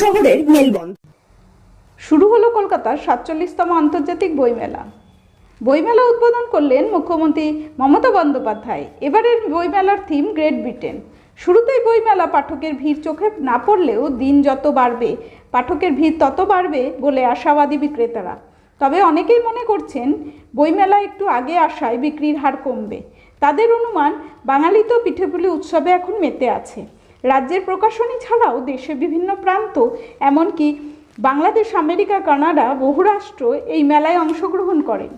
শহরের মেলবন্ধ শুরু হলো কলকাতার সাতচল্লিশতম আন্তর্জাতিক বইমেলা। বইমেলা উদ্বোধন করলেন মুখ্যমন্ত্রী মমতা বন্দ্যোপাধ্যায়। এবারের বইমেলার থিম গ্রেট ব্রিটেন শুরুতেই বইমেলা পাঠকের ভিড় চোখে না পড়লেও দিন যত বাড়বে পাঠকের ভিড় তত বাড়বে বলে আশাবাদী বিক্রেতারা তবে অনেকেই মনে করছেন বইমেলা একটু আগে আসায় বিক্রির হার কমবে তাদের অনুমান বাঙালি তো পিঠেপুলি উৎসবে এখন মেতে আছে রাজ্যের প্রকাশনী ছাড়াও দেশের বিভিন্ন প্রান্ত এমনকি বাংলাদেশ আমেরিকা কানাডা বহুরাষ্ট্র এই মেলায় অংশগ্রহণ করেন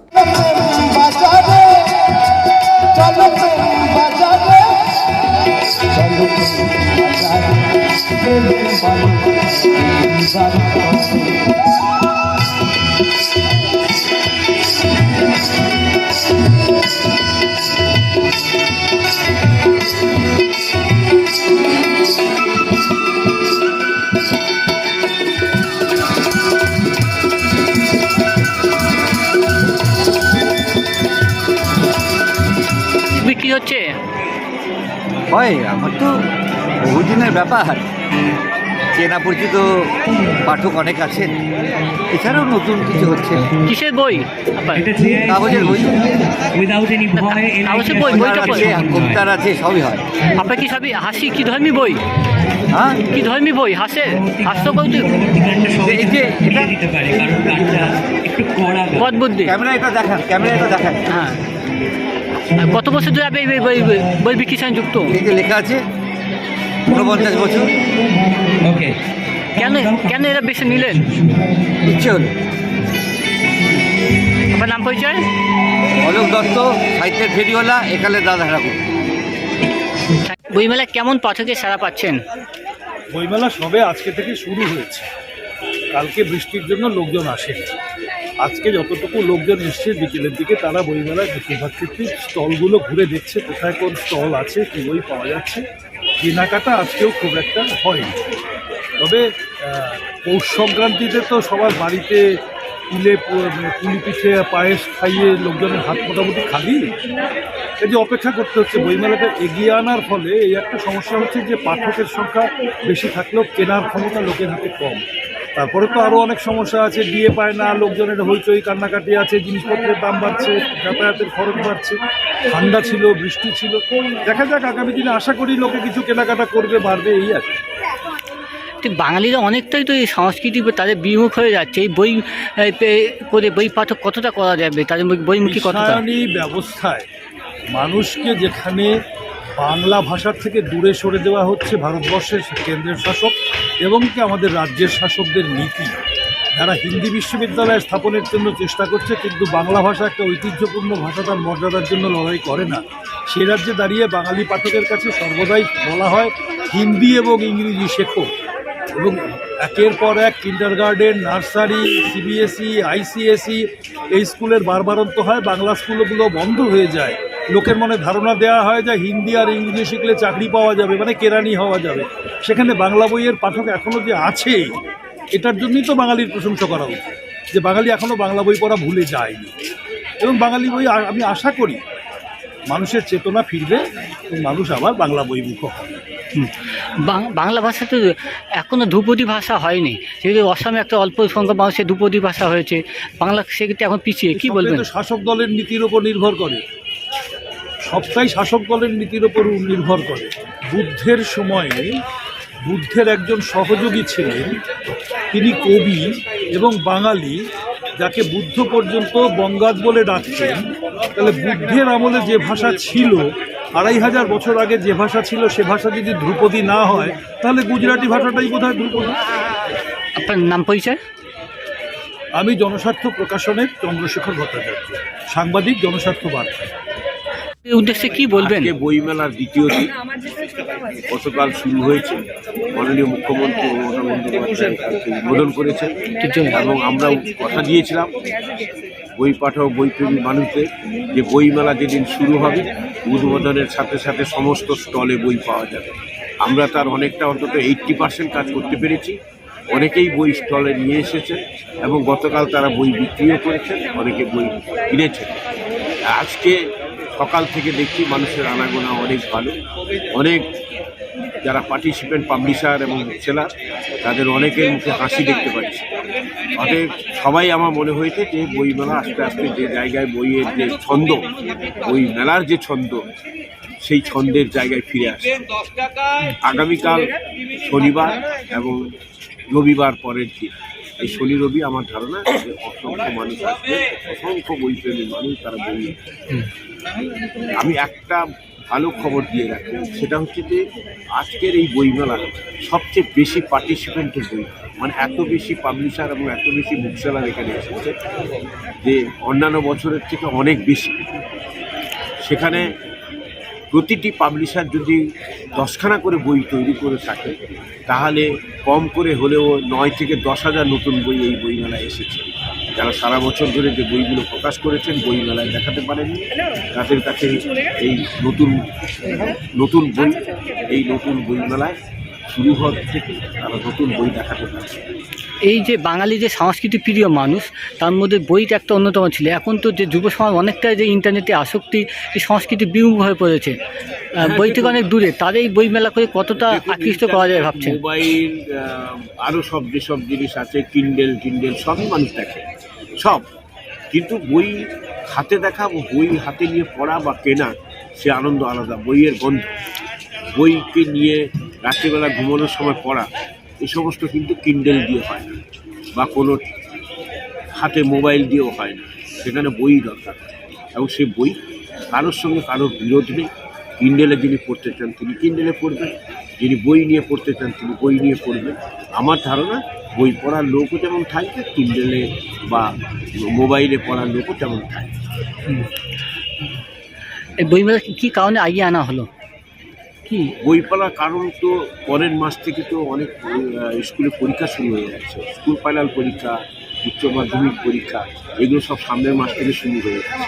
চলো বিক্রি হচ্ছে? হয় আমার তো বহুদিনের ব্যাপার। চেনা পরিচিত পাঠক অনেক আছেন। এছাড়াও নতুন কিছু হচ্ছে? কিসের বই? কাগজের বই। কাগজের বই বইটা কবিতার আছে কবিতার আছে সবই হয়। আপনার কি সবই হাসি? কি ধর্মী বই? হ্যাঁ? কি ধর্মী বই? হাসে? হাস্য কৌতুক এই যে এটা দিতে পারে কারণ কাজটা একটু কড়া। পদ বুদ্ধি ক্যামেরা এটা দেখান ক্যামেরা এটা দেখান। হ্যাঁ। কত বছর ধরে আপনি এই বই বিক্রির সঙ্গে যুক্ত? লেখা আছে ঊনপঞ্চাশ বছর। ওকে। কেন কেন এরা বেশি নিলেন? ইচ্ছে হলো। আপনার নাম পরিচয়? অলোক দত্ত সাহিত্যের ফেরিওয়ালা এখানে দাদা ঠাকুর বইমেলা কেমন পাঠকের সারা পাচ্ছেন? বইমেলা সবে আজকে থেকে শুরু হয়েছে। কালকে বৃষ্টির জন্য লোকজন আসেনি। আজকে যতটুকু লোকজন এসছে বিকেলের দিকে, তারা বইমেলার বেশিরভাগ ক্ষেত্রেই স্টলগুলো ঘুরে দেখছে কোথায় কোন স্টল আছে, কী বই পাওয়া যাচ্ছে। কেনাকাটা আজকেও খুব একটা হয়নি। তবে পৌষ সংক্রান্তিতে তো সবার বাড়িতে তুলে পুলি পিঠে, পায়েস খাইয়ে লোকজনের হাত মোটামুটি খালি। এই যে অপেক্ষা করতে হচ্ছে, বইমেলাটা এগিয়ে আনার ফলে এই একটা সমস্যা হচ্ছে যে পাঠকের সংখ্যা বেশি থাকলেও কেনার ক্ষমতা লোকের হাতে কম। তারপরে তো আরও অনেক সমস্যা আছে বিয়ে পায় না লোকজনের হইচই কান্নাকাটি আছে জিনিসপত্রের দাম বাড়ছে যাতায়াতের খরচ বাড়ছে ঠান্ডা ছিল বৃষ্টি ছিল। দেখা যাক আগামী দিনে আশা করি লোকে কিছু কেনাকাটা করবে বাড়বে এই আর বাঙালিরা অনেকটাই তো এই সংস্কৃতি তাদের বিমুখ হয়ে যাচ্ছে। এই বই করে বই পাঠক কতটা করা যাবে? তাদের বইমুখী কতটা? ব্যবস্থায় মানুষকে যেখানে বাংলা ভাষার থেকে দূরে সরে দেওয়া হচ্ছে ভারতবর্ষের কেন্দ্রের শাসক এবং কি আমাদের রাজ্যের শাসকদের নীতি। যারা হিন্দি বিশ্ববিদ্যালয় স্থাপনের জন্য চেষ্টা করছে, কিন্তু বাংলা ভাষা একটা ঐতিহ্যপূর্ণ ভাষা তার মর্যাদার জন্য লড়াই করে না। সে রাজ্যে দাঁড়িয়ে বাঙালি পাঠকের কাছে সর্বদাই বলা হয়, হিন্দি এবং ইংরেজি শেখো। এবং একের পর এক kindergarten nursery CBSE ICSE এই স্কুলের বারবারন্ত হয়, বাংলা স্কুলগুলো বন্ধ হয়ে যায়। লোকের মনে ধারণা দেওয়া হয় যে হিন্দি আর ইংরেজি শিখলে চাকরি পাওয়া যাবে মানে কেরানি হওয়া যাবে। সেখানে বাংলা বইয়ের পাঠক এখনও যে আছে এটার জন্যই তো বাঙালির প্রশংসা করা উচিত যে বাঙালি এখনও বাংলা বই পড়া ভুলে যায়নি। এবং বাঙালি বই আমি আশা করি মানুষের চেতনা ফিরবে এবং মানুষ আবার বাংলা বইমুখ হবে। হুম। বাং- বাংলা ভাষা তো এখনও ধ্রুপদী ভাষা হয়নি। যেহেতু অসমে একটা অল্প সংখ্যক মানুষের ধ্রুপদী ভাষা হয়েছে বাংলা সেক্ষেত্রে এখন পিছিয়ে কি বলবেন? শাসক দলের নীতির উপর নির্ভর করে। সবটাই শাসক দলের নীতির উপর নির্ভর করে। বুদ্ধের সময়ে বুদ্ধের একজন সহযোগী ছিলেন তিনি কবি এবং বাঙালি যাকে বুদ্ধ পর্যন্ত বঙ্গাদ বলে ডাকতেন। তাহলে বুদ্ধের আমলে যে ভাষা ছিল আড়াই হাজার বছর আগে যে ভাষা ছিল সে ভাষা যদি ধ্রুপদী না হয় তাহলে গুজরাটি ভাষাটাই বোধ হয় ধ্রুপদী। আপনার নাম পরিচয়? আমি জনস্বার্থ প্রকাশনের চন্দ্রশেখর ভট্টাচার্য সাংবাদিক জনস্বার্থ বার্তা। উদ্দেশ্যে কি বলবেন? বইমেলার দ্বিতীয় দিন। গতকাল শুরু হয়েছে। মাননীয় মুখ্যমন্ত্রী মমতা বন্দ্যোপাধ্যায় উদ্বোধন করেছেন। এবং আমরা কথা দিয়েছিলাম বই পাঠক, বইপ্রেমী মানুষদের যে বইমেলা যেদিন শুরু হবে, উদ্বোধনের সাথে সাথে সমস্ত স্টলে বই পাওয়া যাবে। আমরা তার অনেকটা অন্তত এইট্টি পার্সেন্ট কাজ করতে পেরেছি। অনেকেই বই স্টলে নিয়ে এসেছেন এবং গতকাল তারা বই বিক্রিও করেছেন, অনেকে বই কিনেছেন। আজকে সকাল থেকে দেখছি মানুষের আনাগোনা অনেক ভালো। অনেক যারা পার্টিসিপেন্ট পাবলিশার এবং সেলার তাদের অনেকের মুখে হাসি দেখতে পাচ্ছি। অতএব সবাই আমার মনে হয়েছে যে বইমেলা আস্তে আস্তে যে জায়গায় বইয়ের যে ছন্দ, বই মেলার যে ছন্দ, সেই ছন্দের জায়গায় ফিরে আসে আগামীকাল শনিবার এবং রবিবার পরের দিন। এই শনি রবি আমার ধারণা যে অসংখ্য মানুষ আসবে, অসংখ্য বইপ্রেমী মানুষ তারা বই আমি একটা ভালো খবর দিয়ে রাখি, সেটা হচ্ছে যে আজকের এই বইমেলা সবচেয়ে বেশি পার্টিসিপেন্টের বই। মানে এত বেশি পাবলিশার এবং এত বেশি বুকসেলার এখানে এসেছে যে অন্যান্য বছরের থেকে অনেক বেশি। সেখানে প্রতিটি পাবলিশার যদি দশখানা করে বই তৈরি করে থাকে, তাহলে কম করে হলেও নয় থেকে দশ হাজার নতুন বই এই বইমেলায় এসেছে। যারা সারা বছর ধরে যে বইগুলো প্রকাশ করেছেন, বইমেলায় দেখাতে পারেননি। তাদের কাছে এই নতুন নতুন বই, এই নতুন বইমেলায় শুরু হওয়ার থেকে তারা নতুন বই দেখাতে পারছে। এই যে বাঙালি যে সংস্কৃতি প্রিয় মানুষ তার মধ্যে বইটা একটা অন্যতম ছিল। এখন তো যে যুব সমাজ অনেকটা যে ইন্টারনেটে আসক্তি এই সংস্কৃতি বিমুখ হয়ে পড়েছে। বই থেকে অনেক দূরে তাদের এই বই মেলা করে কতটা আকৃষ্ট করা যায় ভাবছেন? মোবাইল আহ, আরও সব যেসব জিনিস আছে কিন্ডেল টিন্ডেল সবই মানুষ দেখে। সব। কিন্তু বই হাতে দেখা বই হাতে নিয়ে পড়া বা কেনা সে আনন্দ আলাদা বইয়ের গন্ধ। বইকে নিয়ে রাত্রিবেলা ঘুমানোর সময় পড়া এই সমস্ত কিন্তু কিন্ডেল দিয়ে হয় না, বা কোনো হাতে মোবাইল দিয়েও হয় না। সেখানে বই দরকার। এবং সে বই কারোর সঙ্গে কারোর বিরোধ নেই। কিন্ডেলে যিনি পড়তে চান তিনি কিন্ডেলে পড়বেন। যিনি বই নিয়ে পড়তে চান তিনি বই নিয়ে পড়বেন। আমার ধারণা, বই পড়ার লোকও যেমন থাকবে কিন্ডেলে বা মোবাইলে পড়ার লোকও তেমন থাকবে এই বই মেলা কী কারণে আগিয়ে আনা হলো? কি বই পড়ার কারণ তো পরের মাস থেকে তো অনেক স্কুলে পরীক্ষা শুরু হয়ে যাচ্ছে। স্কুল ফাইনাল পরীক্ষা, উচ্চ মাধ্যমিক পরীক্ষা, এগুলো সব সামনের মাস থেকে শুরু হয়ে যাচ্ছে।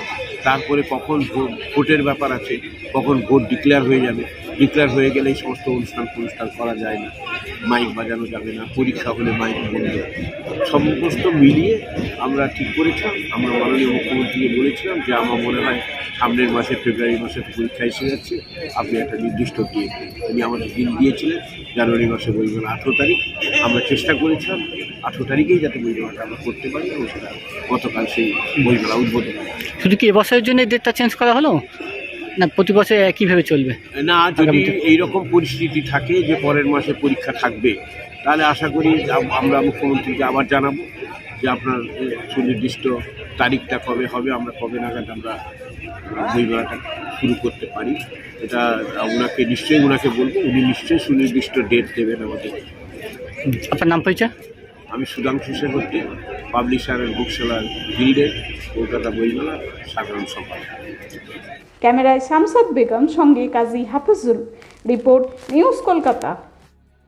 তারপরে কখন ভোট ভোটের ব্যাপার আছে, কখন ভোট ডিক্লেয়ার হয়ে যাবে ডিক্লেয়ার হয়ে গেলে এই সমস্ত অনুষ্ঠান অনুষ্ঠান করা যায় না মাইক বাজানো যাবে না, পরীক্ষা হলে মাইক বন্ধ। সমস্ত মিলিয়ে আমরা ঠিক করেছিলাম, আমরা মাননীয় মুখ্যমন্ত্রীকে বলেছিলাম যে আমার মনে হয় সামনের মাসে ফেব্রুয়ারি মাসে পরীক্ষা এসে যাচ্ছে, আপনি একটা নির্দিষ্ট দিয়ে উনি আমাদের দিন দিয়েছিলেন, জানুয়ারি মাসে বইমেলা আঠেরো তারিখ। আমরা চেষ্টা করেছিলাম আঠেরো তারিখেই যাতে বইমেলাটা আমরা করতে পারি এবং সেটা গতকাল সেই বইমেলা উদ্বোধন শুধু কি এবছরের জন্য ডেটটা চেঞ্জ করা হলো? না প্রতি বছর একইভাবে চলবে না যদি আগামীতে। এইরকম পরিস্থিতি থাকে যে পরের মাসে পরীক্ষা থাকবে তাহলে আশা করি আম- আমরা মুখ্যমন্ত্রীকে আবার জানাব যে আপনার সুনির্দিষ্ট তারিখটা কবে হবে আমরা কবে নাগাদ আমরা বইমেলাটা শুরু করতে পারি। এটা ওনাকে নিশ্চয়ই ওনাকে বলব উনি নিশ্চয়ই সুনির্দিষ্ট ডেট দেবেন আমাদের। আপনার নাম পরিচয়? আমি Sudhanshu Sebarti publisher book seller গিল্ডের কলকাতা বইমেলা, সাধারণ সম্পাদক। ক্যামেরায় শামসাদ বেগম, সঙ্গে Kazi Hafizul. Report, news Kolkata.